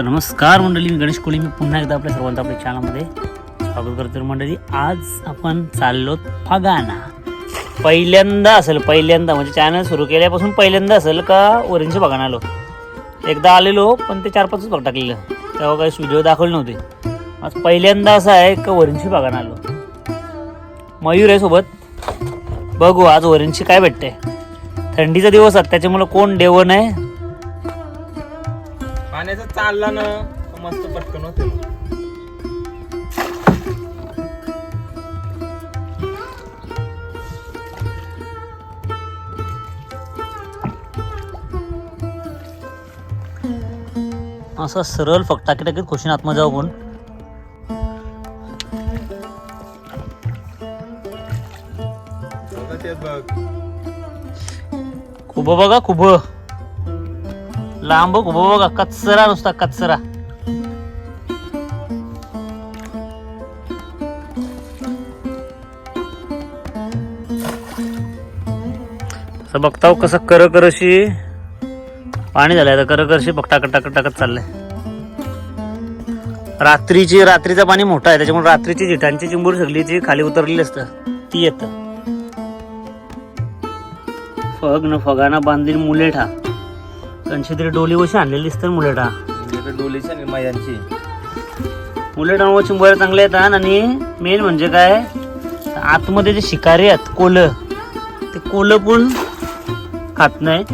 तर नमस्कार मंडळी मी गणेश कोळी. मी पुन्हा एकदा आपल्या सर्वांचं आपल्या चॅनलमध्ये स्वागत करतो मंडळी आज आपण चाललो फगाना पहिल्यांदा असेल पहिल्यांदा. म्हणजे चॅनल सुरू केल्यापासून पहिल्यांदा असेल का ओरेंज बघायला आलो. एकदा आलेलो पण ते चार पाचच बघ टाकलेलं. तेव्हा काही व्हिडिओ दाखवले नव्हते. आज पहिल्यांदा असं आहे का ओरेंजची बघायला आलो. मयूर आहे सोबत. बघू आज ओरेंजची काय भेटते थंडीचा दिवस आहे त्याच्यामुळं कोण डेवण आहे पाण्याचं चालला ना तर मस्त पटकन होते. असं सरळ फक्त टाकी टाकीत खुशीन आतमध्ये जाऊ पण खूप बघा. खूप लांब बघा कचरा नुसता कचरा असं बघताव कसं कर करशी पाणी झालंय आता कर करशी बघ टाकत टाकत टाकत चाललंय रात्रीची रात्रीचं पाणी मोठं आहे त्याच्यामुळे रात्रीची जिठांची चिंबूर सगळी जी खाली उतरलेली असतं. ती येतं. फग न फगाना बांधलेली मुलेठा. त्यांची तरी डोली वशी आणलेली मुलेठा म्हणजे डोलीच्या आणि मुलेठा व चिंबोऱ्या चांगल्या येतात आणि मेन म्हणजे काय? आतमध्ये जे शिकारी आहेत कोलं ते कोलं पण खात नाही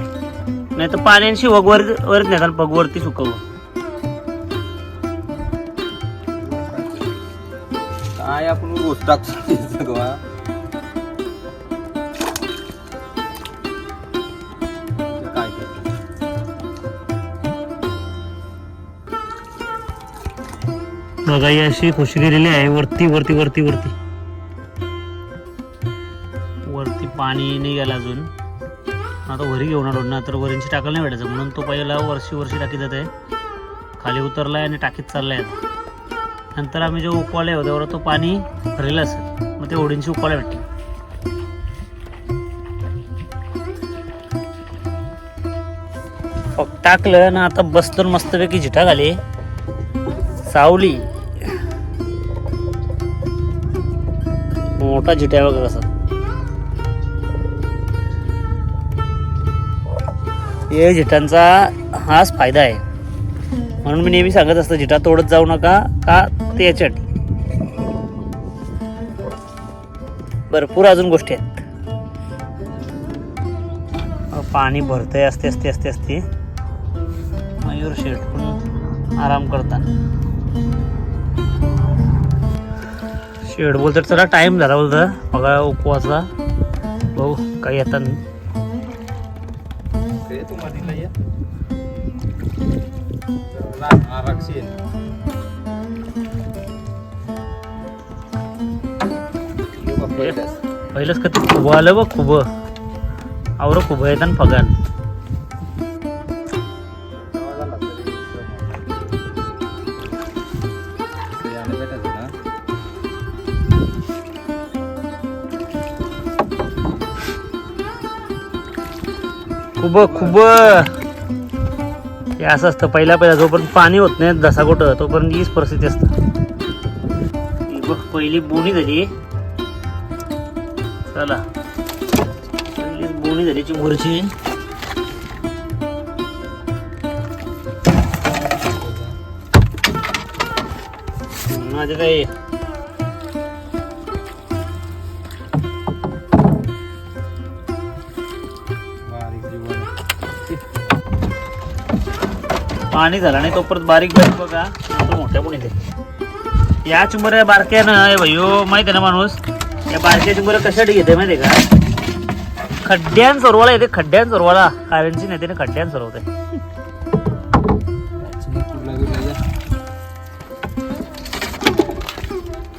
नाही तर पाण्याशी वगवर वरच नेतात पगवरती सुकवं काय आपण गोष्ट टाकतो? बघा ही अशी खुशी गेलेली आहे. वरती वरती वरती वरती. वरती पाणी नाही गेलं अजून. आता वरी घेऊन आलो. ना तर वरींची टाकायला नाही भेटायचं. म्हणून तो पहिला वर्षी वर्षी टाकीत जात आहे खाली उतरलाय आणि टाकीत चाललाय नंतर आम्ही जे उकवाले होतो तेव्हा तो पाणी भरलेलं असेल. मग ते ओढींची उकवायला भेटते फक्त टाकलं ना आता बसलो मस्तपैकी झिटा घाली सावली. मोठा जिटा आहे बघा कसा. हे जिटांचा हाच फायदा आहे. म्हणून मी नेहमी सांगत असतो जिटा तोडत जाऊ नका का ते याच्यासाठी भरपूर अजून गोष्टी आहेत. पाणी भरतंय असते असते असते असते. मयूर शेठ पण आराम करताना शेड बोलतात चला टाइम झाला बोलतं बघा उपवासला भाऊ काही येतात पहिलंच. पहिलंच का ते खुबं आलं बघ खुबं आवर खुबं येतात फगान खूप खूप. हे असं असतं पहिला पहिला जोपर्यंत पाणी होत नाही दसा कुठं तोपर्यंत हीच परिस्थिती असतं. बघ पहिली बोणी झाली. चला. पहिलीच बोणी झाली चिंबूरची माझं काय? पाणी झालं नाही तो परत बारीक बारीक बघा. मोठ्या पण येते या चिंबऱ्या बारक्यानं ना भयो माहिती आहे ना माणूस? या बारक्या चिंबऱ्या कशासाठी घेते माहिती आहे का? खड्ड्यान सोरवाला येते खड्ड्यान सोरवाला. काव्यांची नेते खड्ड्यान सोरवते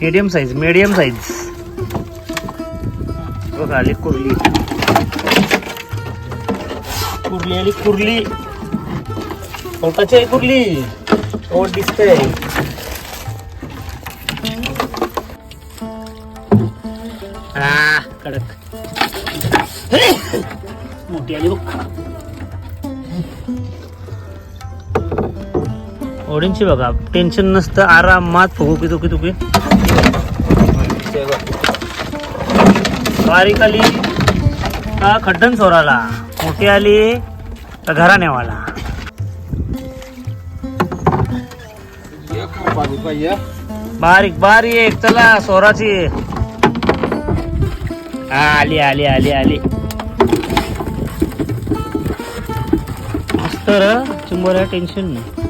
मीडियम साईज मीडियम साईज बघा आली कुर्ली. कुर्ली आली कुर्ली. पोटाची आहे कुर्ली ओट दिसते कडक. मोठी आली बघ. ओढींची बघा टेन्शन नसतं आरामात फुगू तुकी तुकी बारीक आली. का खड्डन चोराला. मोठी आली का घरा नेवाला पाहिजे बारीक बारीक चला सोराची. हा आली आली आली आली. तर र चिंबोऱ्या टेन्शन नाही.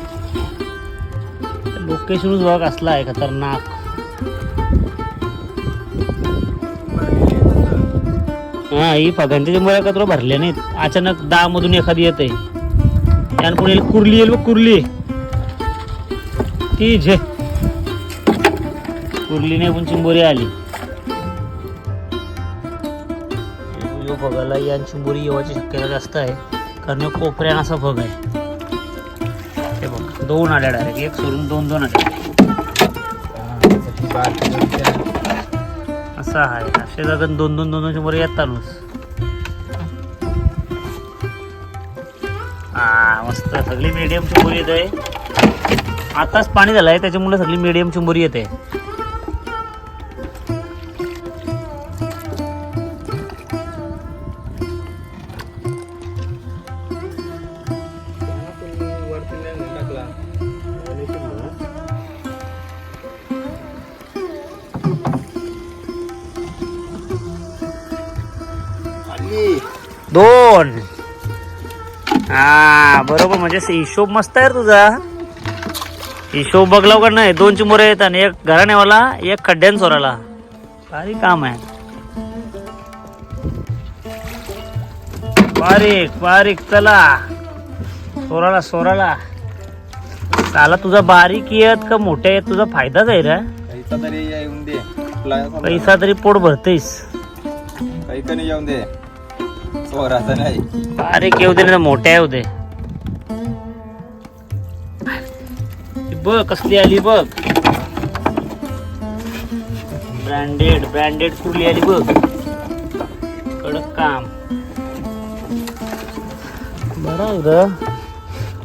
लोकेशनच बघ असला आहे खतरनाक. हा ही फगांच्या चिंबोऱ्या कचरा भरल्या नाहीत. अचानक दहा मधून एखादी येते त्यानं पुढे कुर्ली येईल कुर्ली. ती झे. नाही पण चिंबोरी आली. यो बघायला या चिंबोरी येवाची शक्यता जास्त आहे. कारण कोपऱ्यान असा बघ आहे. हे बघ दोन आल्या डायरेक्ट एक सोडून दोन दोन आल्या असा आहे. असे जागत दोन दोन दोन दोन चिंबोरी येतानच हा मस्त. सगळी मिडियम चिंबोरी येत आहे आताच पाणी झालं आहे त्याच्यामुळे सगळी मिडियम चिंबोरी येते. दोन. हा बरोबर म्हणजे हिशोब मस्त आहे रे तुझा. हिशोब का नाही दोन चिमुरे आहेत आणि एक घराण्यावाला एक खड्ड्यान चोराला भारी काम आहे. बारीक बारीक चला. सोराला सोराला. चाला तुझा बारीक येत का मोठ्या येत तुझा फायदाच आहे रे? पैसा तरी येऊन दे. आपला पैसा तरी पोट भरतेस. काही कधी येऊन दे. चोराचा नाही. बारीक येऊ दे तर मोठ्या येऊ दे. बघ कसली आली बघ. ब्रँडेड ब्रँडेड कुठली आली बघ. कडक काम. बरं ग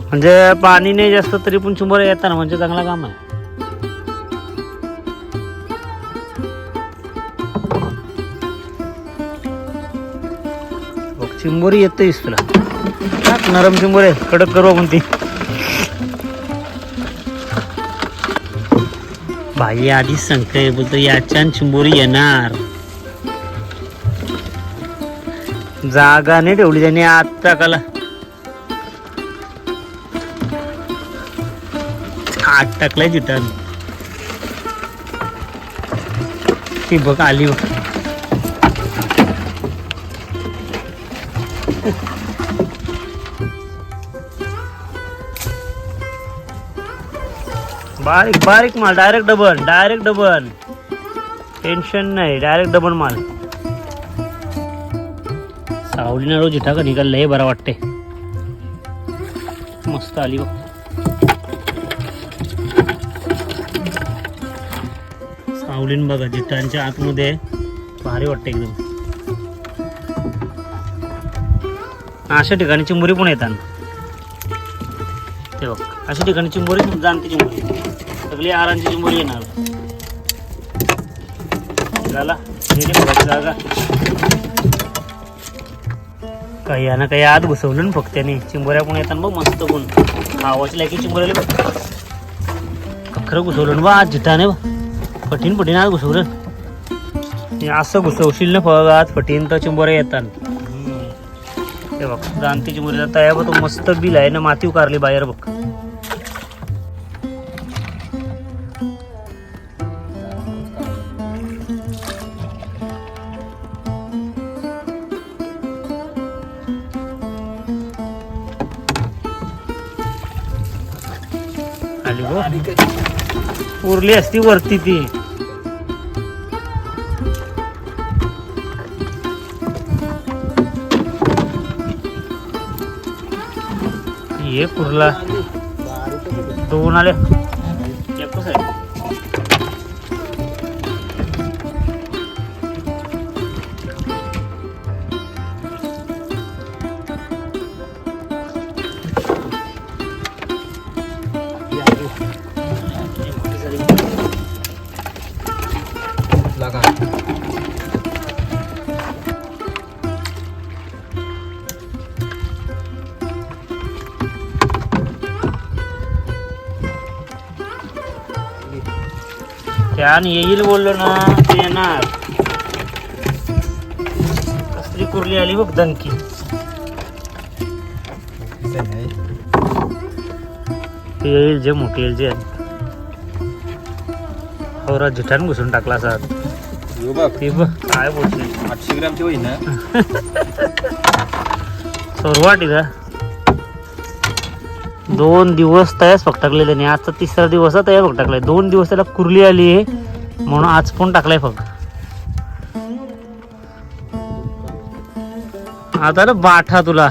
म्हणजे पाणी नाही जास्त तरी पण चुंबर येताना म्हणजे चांगला काम आहे. बघ चिंबोरी येतेस तुला. नरम चिंबोरी आहे, कडक करू आपण ती भाई आधीच संकय बोलतो याच्यान चिंबोरी येणार जागा नाही ठेवली त्याने आत टाकाला आत टाकलाय तिथं ती बघ आली बघ बारीक बारीक माल direct double direct double tension नाही डायरेक्ट डबल माल. सावलीनं रोज जिठा का निघाल लय बरं वाटते मस्त आली बघ. सावलीन बघा जिठांच्या आतमध्ये भारी वाटते एकदम. अशा ठिकाणी चिंबोरी पण येतात. ते बघ अशा ठिकाणी चिंबोरी जाणते चिंबोरी. सगळी आरांची चिंबोरी येणार. झाला जागा. काही ना काही आत घुसवलं ना फक्त त्याने चिंबोऱ्या पण येतात बघ मस्त पण. खावाची की चिंबोऱ्याला बघ. खरं घुसवलं ना बा आज जिठाने बा फटीन फटीन आत घुसवलं. असं घुसवशील ना फळ आज फटीन तर चिंबोऱ्या येतात. हे बघ जाणती चिंबोरीला तया बघ तो मस्त बिल आहे ना माती उकारली बाहेर बघ. उरली गो उरली असती वरती ती. ये उरला. दोन आले. त्यान येईल बोललो ना ते येणार. कसली कुर्ली आली बघ दणकी. ते येईल जे मोठी येईल जे. औरा जिठान घुसून टाकला बघ. ते बघ काय बोलशील आठशे ग्रामची होईल ना सोरवाटी का दोन दिवस तयाच फक्त त्याने आजचा तिसरा दिवस तयार तया फक्त टाकलाय. दोन दिवस त्याला कुर्ली आली आहे म्हणून आज पण टाकलाय फक्त. आता ना बाठा तुला.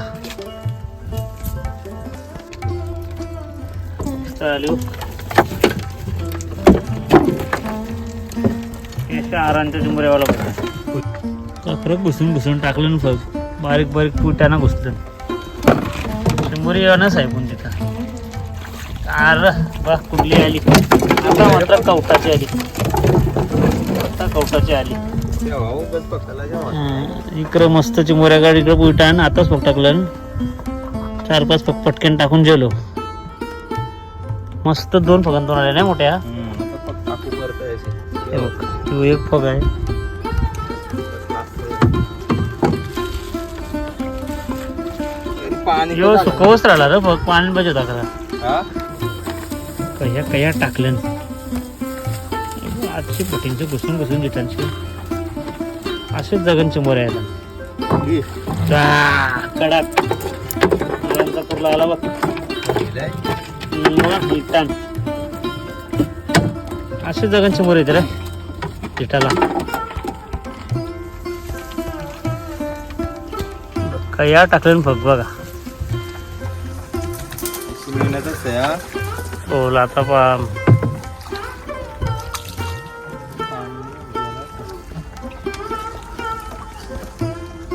आरांच्या डुंबऱ्यावाला बघा. घुसून घुसून टाकलं ना फग बारीक बारीक पुट्यानं घुसलं शंभर ना साहेब अरे बा कुठली आली. आता मात्र कवटाची आली. आता कवटाची आली. इकडं मस्त चिमोऱ्या गाडी इकडं आणि आताच फक्त टाकलं चार पाच फक पटकन टाकून जेलो. मस्त दोन फगान दोन आल्या नाही मोठ्या. एक फग आहे. पाणी सुकवच राहिला रे बघ पाणी बचत करा कया कया टाकलं आजची पोटींचं घुसून घुसून जिटांची असेच जगन समोर यायला घे. कडक यांचा कुर्ला आला बघ. गेलाय. असे जगन समोर येते रे पिठाला कया टाकलं फग बघा आता पा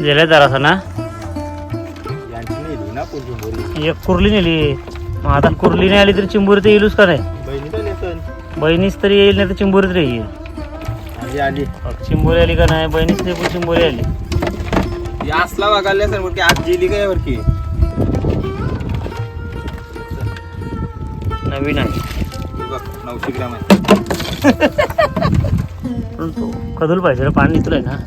गेले जरासा ना. एक कुर्ली नेली. मग आता कुर्ली नाही आली तरी चिंबोरी तर येईलच का नाही. बहिणीच तरी. येईल नाही तर चिंबोरी तरी येईल. आली चिंबोरी आली का नाही? बहिणीच तरी चिंबोरी आली. असला बघायला आज गेली काय वरकी नवीन आहे. बघ नऊशे ग्राम आहे. पण तो पाहिजे रे पाणी तुला ना.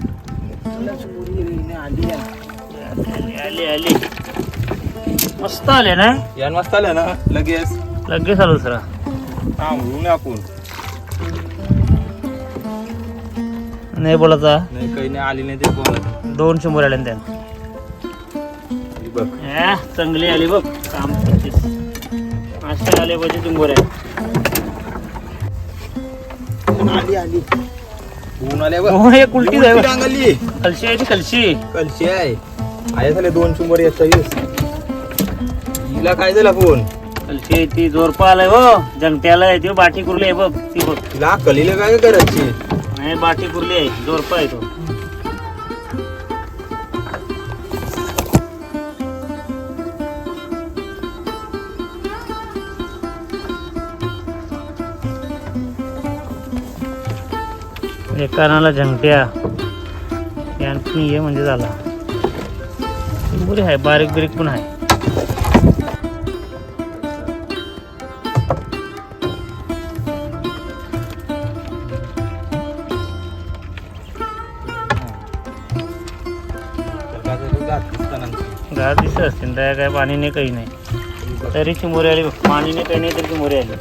आली आली. आली आली मस्त आले ना? यान मस्त आलं ना लगेच. लगेच आलो सर थांबू ना आपण नाही बोलायचा? नाही काही नाही आली नाही ते कोण? दोन शंभर आले ना त्यानं. बघ. ए, चांगली आली बघ. काम पच्चीस अशा आले पाहिजे चिंबोर आहे आली आली. ऊन आल्या बघ. हो, एक उलटी कलशी आहे ती कलशी. कलशी आहे. आहे झाले दोन शंभर येत हिला काय झाला फोन? कलशी आहे ती जोरपा आलाय हो. जंगट्याला आहे ती बाटी कुर्ली आहे बघ ती बघ. तिला कलीला काय करायची नाही बाटी कुर्ली आहे जोरपा आहे तो. कानाला झंगट्या. यांनी ये म्हणजे झाला. बुरी आहे बारीक बारीक पण आहे. गार दिसत असतील त्या काय पाणी नाही काही नाही. तरी चिमोरी आली पाणी नाही काही नाही तरी चिमोरी आली.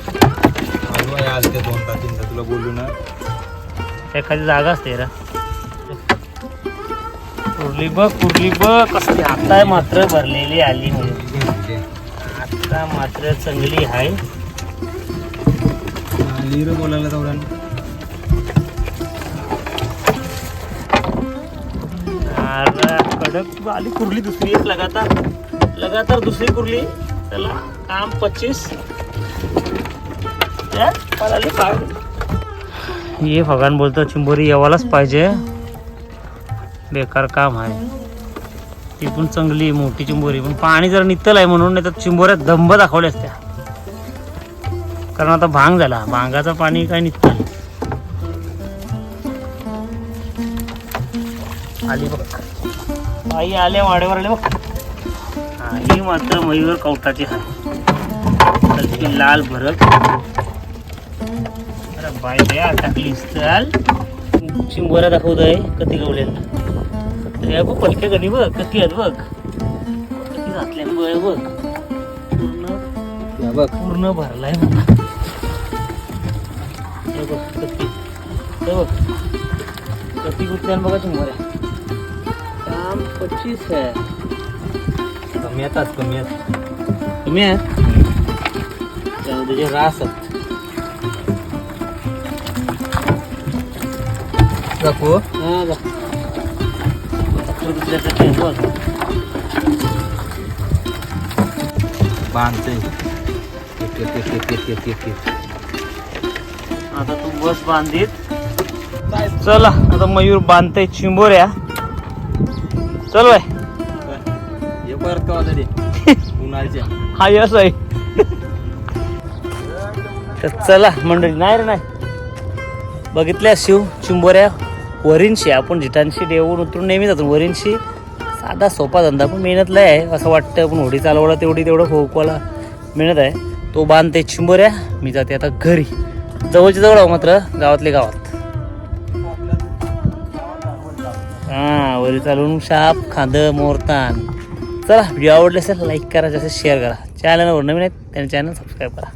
आज दोन तास तुला बोलू ना. एखादी जागा असते रा. कुर्ली बघ कुर्ली बघ कसली आता मात्र भरलेली आली म्हणजे आता मात्र चांगली आहे. आली रे बोलायला तेवढ्या अरे कडक आली कुर्ली दुसरी एक लगातार. लगातार दुसरी कुर्ली. चला काम पच्चीस. या, मला आली. ये फगान बोलतो चिंबोरी यावालाच पाहिजे. बेकार काम आहे. ती पण चांगली मोठी चिंबोरी. पण पाणी जर नितल आहे म्हणून नाही तर चिंबोऱ्या दंब दाखवल्या असत्या. कारण आता भांग झाला. भांगाचं पाणी काय निघतं आली बघ. आई आले वाड्यावर आले बघ. ही मात्र मयूर कवटाची आहे लाल भरत. बायद्या टाकलीस चाल. शिंबोरा दाखवत आहे कती या बघ पलक्या कधी बघ कधी आहेत बघ. कती घातल्या बघ पूर्ण बघ. पूर्ण भरलाय बघ कती. बघ. कधी कुठल्या बघा शिंबोऱ्या काम पच्चीस आहे. कमी येतात कमी आहेत. कमी आहेत? त्यामध्ये रास आहेत. ट्रक बांधते. आता तू बस बांधित चला आता मयूर बांधते चिंबोऱ्या. चल बाय. हे बरं का तरी उन्हाळ्याच्या. हा यस आहे चला मंडळी नाही रे नाही. बघितल्या शिव चिंबोऱ्या? वरींशी आपण जिटांशी देऊन उतरून नेहमी जातो. वरींशी साधा सोपा धंदा पण मेहनत लय आहे. असं वाटतं पण होडी चालवला तेवढी तेवढं फोकवाला मेहनत आहे. तो बांधते चिंबोऱ्या मी जाते आता घरी. जवळच्या जवळ आहो मात्र गावातले गावात. हां वरी चालवून शाप खांद मोरतान. चला व्हिडिओ आवडले असेल लाईक करा जसं शेअर करा. चॅनलवर नवीन आहेत त्यांनी चॅनल सबस्क्राईब करा.